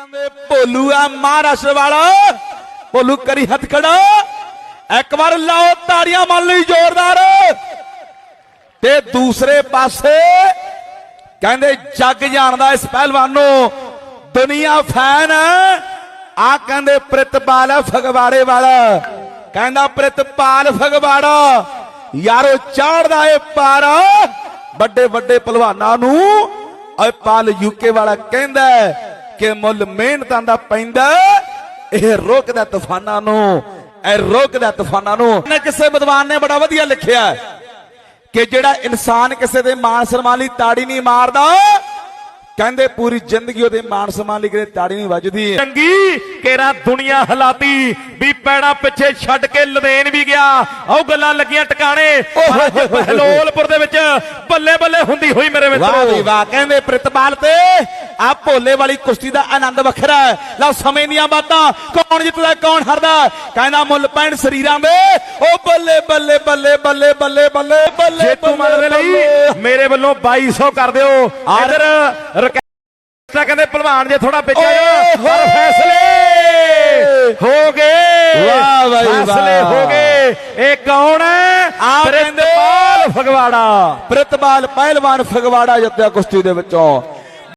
ਕਹਿੰਦੇ, ਭੋਲੂ ਆ ਮਹਾਰਾਸ਼ਟਰ ਵਾਲਾ, ਭੋਲੂ ਕਰੀ ਹੱਥ ਖੜਾ। ਇੱਕ ਵਾਰ ਲਾਓ ਤਾੜੀਆਂ, ਮੰਨ ਲਈ ਜ਼ੋਰਦਾਰ। ਤੇ ਦੂਸਰੇ ਪਾਸੇ ਕਹਿੰਦੇ, ਜੱਗ ਜਾਣਦਾ ਇਸ ਪਹਿਲਵਾਨ ਨੂੰ ਦੁਨੀਆ ਫੈਨ ਆ ਕਹਿੰਦੇ, ਪ੍ਰਿਤਪਾਲ ਹੈ ਫਗਵਾੜੇ ਵਾਲਾ। ਕਹਿੰਦਾ, ਪ੍ਰਿਤਪਾਲ ਫਗਵਾੜਾ, ਯਾਰੋ ਚਾੜਦਾ ਏ ਪਾਰ। ਵੱਡੇ ਵੱਡੇ ਪਹਿਲਵਾਨਾਂ ਨੂੰ, ਓਏ ਪਾਲ ਯੂਕੇ ਵਾਲਾ ਕਹਿੰਦਾ ਕਿ ਮੁੱਲ ਮਿਹਨਤਾਂ ਦਾ ਪੈਂਦਾ ਇਹ ਰੋਕਦਾ ਤੂਫਾਨਾਂ ਨੂੰ, ਇਹ ਰੋਕਦਾ ਤੂਫਾਨਾਂ ਨੂੰ। ਨੇ ਕਿਸੇ ਵਿਦਵਾਨ ਨੇ ਬੜਾ ਵਧੀਆ ਲਿਖਿਆ ਕਿ ਜਿਹੜਾ ਇਨਸਾਨ ਕਿਸੇ ਦੇ ਮਾਨ ਸਨਮਾਨ ਲਈ ਤਾੜੀ ਨਹੀਂ ਮਾਰਦਾ ਕਹਿੰਦੇ ਪੂਰੀ ਜ਼ਿੰਦਗੀ ਉਹਦੇ ਮਾਣ ਸਨਮਾਨ ਲਈ ਕਿਤੇ ਤਾੜੀ ਨਹੀਂ ਵੱਜਦੀ। ਚੰਗੀ ਕੇਰਾ ਦੁਨੀਆ ਹਲਾਤੀ ਵੀ ਪੈੜਾ ਪਿੱਛੇ ਛੱਡ ਕੇ ਲਦੇਨ ਵੀ ਗਿਆ। ਉਹ ਗੱਲਾਂ ਲੱਗੀਆਂ ਟਿਕਾਣੇ ਪਰ ਅੱਜ ਬਹਲੋਲਪੁਰ ਦੇ ਵਿੱਚ ਬੱਲੇ ਬੱਲੇ ਹੁੰਦੀ ਹੋਈ ਮੇਰੇ ਵਾਹ ਵੀ ਮਿੱਤਰੋ ਵਾਹ ਕਹਿੰਦੇ ਪ੍ਰਿਤਪਾਲ ਤੇ ਆ ਭੋਲੇ ਵਾਲੀ ਕੁਸ਼ਤੀ ਦਾ ਆਨੰਦ ਵੱਖਰਾ ਹੈ। ਲਓ ਸਮੇਂ ਦੀਆਂ ਬਾਤਾਂ ਕੌਣ ਜਿੱਤਦਾ ਕੌਣ ਹਾਰਦਾ। ਕਹਿੰਦਾ ਮੁੱਲ ਪੈਣ ਸਰੀਰਾਂ ਦੇ। ਬੱਲੇ ਬੱਲੇ ਬੱਲੇ ਬੱਲੇ ਬੱਲੇ ਬੱਲੇ ਜੇਤੂ ਮੰਨ ਦੇ ਲਈ। ਮੇਰੇ ਵੱਲੋਂ 2200 ਕਰ ਦਿਓ। ਇਧਰ ਰਕੈਸਟਾ ਕਹਿੰਦੇ ਪਹਿਲਵਾਨ ਜੇ ਥੋੜਾ ਪਿੱਛੇ ਓਏ ਪਰ। ਫੈਸਲੇ ਹੋ ਗਏ। ਵਾਹ ਬਾਈ ਵਾਹ। ਫੈਸਲੇ ਹੋ ਗਏ। ਇਹ ਕੌਣ ਹੈ? ਪ੍ਰਿਤਪਾਲ ਫਗਵਾੜਾ। ਪ੍ਰਿਤਪਾਲ ਪਹਿਲਵਾਨ ਫਗਵਾੜਾ ਜਿੱਤਿਆ ਕੁਸ਼ਤੀ ਦੇ ਵਿੱਚੋਂ।